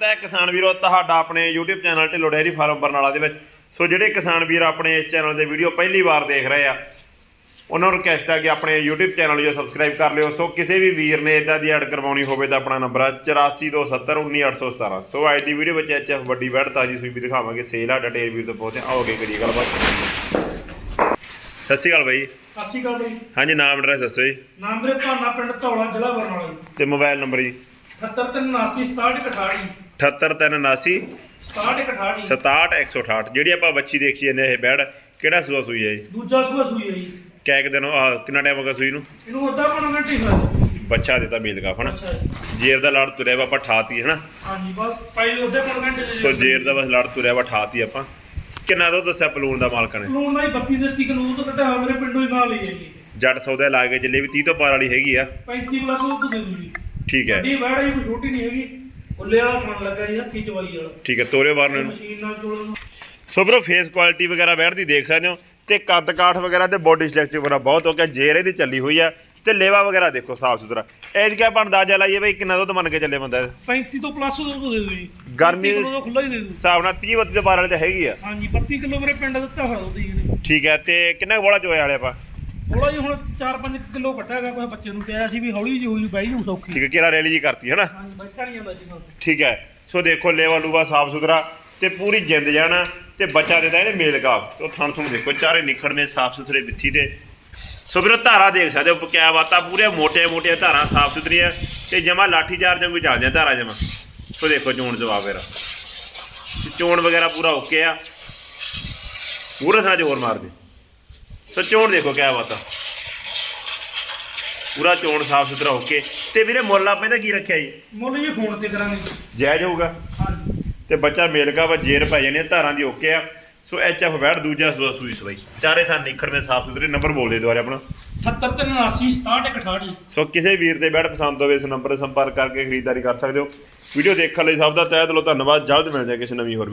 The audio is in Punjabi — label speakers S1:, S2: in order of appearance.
S1: ਤਾਂ ਹੈ ਕਿਸਾਨ ਵੀਰੋ ਤੁਹਾਡਾ ਆਪਣੇ YouTube channel Dhillon dairy farm Barnala ਦੇ ਵਿੱਚ। ਸੋ ਜਿਹੜੇ ਕਿਸਾਨ ਵੀਰ ਆਪਣੇ ਇਸ ਚੈਨਲ ਦੇ ਵੀਡੀਓ ਪਹਿਲੀ ਵਾਰ ਦੇਖ ਰਹੇ ਆ ਉਹਨਾਂ ਨੂੰ ਰਿਕਵੈਸਟ ਹੈ ਕਿ ਆਪਣੇ YouTube ਚੈਨਲ ਨੂੰ ਸਬਸਕ੍ਰਾਈਬ ਕਰ ਲਿਓ। ਸੋ ਕਿਸੇ ਵੀ ਵੀਰ ਨੇ ਇਦਾਂ ਦੀ ਐਡ ਕਰਵਾਉਣੀ ਹੋਵੇ ਤਾਂ ਆਪਣਾ ਨੰਬਰ ਹੈ 8427191817 ਸੋ ਅੱਜ ਦੀ ਵੀਡੀਓ ਵਿੱਚ ਐਚਐਫ ਵੱਡੀ ਵੈੜ ਤਾਜੀ ਸੂਈ ਵੀ ਦਿਖਾਵਾਂਗੇ। ਸੇਲ ਆ ਡਿਟੇਲ ਵੀਰ ਤੋਂ ਪਹੁੰਚੇ ਆਓਗੇ ਕਰੀਏ ਗੱਲਬਾਤ। ਸਤਿ ਸ਼੍ਰੀ ਅਕਾਲ ਬਾਈ।
S2: ਸਤਿ ਸ਼੍ਰੀ ਅਕਾਲ ਜੀ।
S1: ਹਾਂਜੀ ਨਾਮ ਐਡਰੈਸ ਦੱਸੋ ਜੀ।
S2: ਨਾਮ ਵੀਰੇ ਭਾਨਾ ਪਿੰਡ ਧੌਲਾ ਜ਼ਿਲ੍ਹਾ ਬਰਨਾਲਾ
S1: ਤੇ ਮੋਬਾਈਲ ਨੰਬਰ ਜੀ।
S2: 7379 67
S1: 78379
S2: 68
S1: 67168 ਜਿਹੜੀ ਆਪਾਂ ਬੱਚੀ ਦੇਖੀ ਜਾਂਦੇ ਇਹ ਬੈੜ ਕਿਹੜਾ ਸੂਆ ਸੂਈ ਹੈ ਜੀ
S2: ਦੂਜਾ ਸੂਆ ਸੂਈ ਹੈ ਜੀ।
S1: ਕੈ ਕਿ ਦਿਨ ਆਹ ਕਿੰਨਾ ਟਾਈਮ ਹੋ ਗਿਆ ਸੂਈ ਨੂੰ?
S2: ਇਹਨੂੰ ਅੱਧਾ ਪੌਣਾ ਘੰਟੇ ਹੀ ਹੋਇਆ।
S1: ਬੱਚਾ ਦਿੱਤਾ ਮੇਲ ਕਾ ਹਨਾ ਜੇਰ ਦਾ ਲੜ ਤੁਰਿਆ ਵਾ ਆਪਾਂ ਠਾਤੀ ਹਨਾ?
S2: ਹਾਂਜੀ ਬਸ ਪਾਈ ਅੱਧੇ ਪੌਣਾ ਘੰਟੇ
S1: ਸੋ ਜੇਰ ਦਾ ਬਸ ਲੜ ਤੁਰਿਆ ਵਾ ਠਾਤੀ ਆਪਾਂ। ਕਿੰਨਾ ਦੁੱਧ ਦੱਸਿਆ ਪਲੂਣ ਦਾ ਮਾਲਕ ਨੇ?
S2: ਲੂਣ ਦਾ ਹੀ 32 33 ਕਿਲੋ ਤੋਂ ਹੋਇਆ ਮੇਰੇ ਪਿੰਡੋਂ ਹੀ ਨਾਲ ਲਈ ਹੈ ਜੀ।
S1: ਜੱਟ ਸੌਦਾ ਲਾ ਕੇ ਚੱਲੇ ਵੀ 30 ਤੋਂ ਪਾਰ ਵਾਲੀ ਹੈਗੀ ਆ।
S2: 35 ਪਲੱਸ ਉਹ ਤੋਂ ਦੇ ਦੂ ਜੀ
S1: ਠੀਕ ਹੈ।
S2: ਵੱਡੀ ਵੈੜ ਹੈ ਕੋਈ ਛੋਟੀ ਨਹੀਂ ਹੈਗੀ। ਉੱਲੇ ਵਾਲਾ ਸੁਣ ਲੱਗਾ ਜੀ ਹੱਥੀ ਚਵਾਈ ਵਾਲਾ।
S1: ਠੀਕ ਹੈ ਤੋਰੇ ਬਾਰ ਨੂੰ।
S2: ਮਸ਼ੀਨ ਨਾਲ ਜੋੜਨ
S1: ਸੋ ਬਰੋ ਫੇਸ ਕੁਆਲਿਟੀ ਵਗੈਰਾ ਬੈਠਦੀ ਦੇਖ ਸਕਦੇ ਹੋ ਤੇ ਕੱਦ ਕਾਠ ਵਗੈਰਾ ਤੇ ਬੋਡੀ ਸਟਰਕਚਰ ਵਗੈਰਾ ਬਹੁਤ ਹੋ ਗਿਆ ਜੇਰ ਇਹਦੀ ਚੱਲੀ ਹੋਈ ਆ ਤੇ ਲੇਵਾ ਵਗੈਰਾ ਦੇਖੋ ਸਾਫ਼ ਸੁਥਰਾ। ਇਹ ਕਿਆ ਆਪਾਂ ਅੰਦਾਜ਼ਾ ਲਾਈਏ ਬਈ ਕਿੰਨਾ ਦੁੱਧ ਮੰਨ ਕੇ ਚੱਲੇ ਬੰਦਾ ਇਹ?
S2: 35 ਤੋਂ ਪਲੱਸ ਤੋਂ ਦੇ ਦੂ ਜੀ।
S1: ਗਰਮੀ-
S2: 35 ਕਿਲੋ ਦਾ ਖੁੱਲਾ ਹੀ ਦੇ ਦੂ
S1: ਹਿਸਾਬ ਨਾਲ 30 32 ਦੇ ਪਾਰ ਵਾਲੇ ਤੇ ਹੈਗੀ ਆ।
S2: ਹਾਂਜੀ 32 ਕਿਲੋ ਮੇਰੇ ਪਿੰਡ ਦਿੱਤਾ ਹੋਇਆ ਜਿਹਨੇ
S1: ਠੀਕ ਹੈ ਤੇ ਕਿੰਨਾ ਬੋਲਾ ਚੋਏ ਵਾਲੇ ਆਪਾਂ?
S2: ਥੋੜਾ ਜਿਹਾ ਹੁਣ 4-5 ਕਿਲੋ ਘਟਾ ਗਿਆ ਕੋਈ ਬੱਚੇ ਨੂੰ ਕਿਹਾ ਸੀ ਵੀ ਹੌਲੀ ਜਿਹੀ ਹੋਈ ਬਾਈ ਨੂੰ ਸੌਖੀ।
S1: ਠੀਕ ਹੈ ਕਿਹੜਾ ਰੈਲੀ ਜੀ ਕਰਤੀ ਹੈ ਨਾ
S2: ਹਾਂਜੀ ਬੈਠਾ ਨਹੀਂ ਜਾਂਦਾ ਜੀ ਨਾਲ
S1: ਠੀਕ ਹੈ ਸੋ ਦੇਖੋ ਲੇਵਾ ਲੂਵਾ ਸਾਫ਼ ਸੁਥਰਾ ਤੇ ਪੂਰੀ ਜਿੰਦ ਜਾਣਾ ਤੇ ਬੱਚਾ ਦੇਦਾ ਇਹਨੇ ਮੇਲ ਕਾਫ ਸੋ ਥਣ ਥਣ ਦੇਖੋ ਚਾਰੇ ਨਿਖੜਵੇਂ ਸਾਫ਼ ਸੁਥਰੇ ਵਿੱਥੀ ਤੇ। ਸੋ ਵੀਰੋ ਧਾਰਾ ਦੇਖ ਸਕਦੇ ਹੋ ਕਿਆ ਬਾਤਾਂ ਪੂਰੇ ਮੋਟੇ ਮੋਟੇ ਧਾਰਾਂ ਸਾਫ਼ ਸੁਥਰੀਆਂ ਤੇ ਜਮਾ ਲਾਠੀ ਚਾਰ ਵਾਂਗੂ ਚੱਲਦੀਆਂ ਧਾਰਾ ਜਮਾ। ਸੋ ਦੇਖੋ ਚੋਣ ਜਵਾਬ ਤੇ ਚੋਣ ਵਗੈਰਾ ਪੂਰਾ ਓਕੇ ਆ। ਪੂਰੇ ਥਾਂ 'ਚ ਹੋਰ ਸੋ ਚੋਣ ਦੇਖੋ ਕਿਆ ਬਾਤਾਂ ਪੂਰਾ ਚੋਣ ਸਾਫ਼ ਸੁਥਰਾ ਓਕੇ ਤੇ ਵੀਰੇ ਮੁੱਲ ਆਪਾਂ ਇਹਦਾ ਕੀ ਰੱਖਿਆ ਜੀ?
S2: ਮੁੱਲ ਜੀ ਫੋਨ ਤੇ ਕਰਾਂਗੇ
S1: ਜਾਇਜ਼ ਹੋਊਗਾ।
S2: ਹਾਂਜੀ।
S1: ਤੇ ਬੱਚਾ ਮੇਲਕਾ ਵਾ ਜੇਰ ਪੈ ਜਾਣੇ ਧਾਰਾਂ ਦੀ ਓਕੇ ਆ। ਸੋ ਐਚ ਐਫ ਬੈਠ ਦੂਜਾ ਸੂਆ ਸੂਈ ਸਵਾਈ। ਚਾਰੇ ਥਾਂ ਨਿਖੜਵੇਂ ਸਾਫ਼ ਸੁਥਰੇ ਨੰਬਰ ਬੋਲ ਦੇ ਦੁਆਰੇ ਆਪਣਾ।
S2: 78 67 68
S1: ਸੋ ਕਿਸੇ ਵੀਰ ਦੇ ਬੈਠ ਪਸੰਦ ਹੋਵੇ ਇਸ ਨੰਬਰ ਤੇ ਸੰਪਰਕ ਕਰਕੇ ਖਰੀਦਦਾਰੀ ਕਰ ਸਕਦੇ ਹੋ। ਵੀਡੀਓ ਦੇਖਣ ਲਈ ਸਭ ਦਾ ਤਹਿ ਦਿਲੋਂ ਧੰਨਵਾਦ ਜਲਦ ਮਿਲਦੇ ਹਾਂ ਕਿਸੇ ਨਵੀਂ ਹੋਰ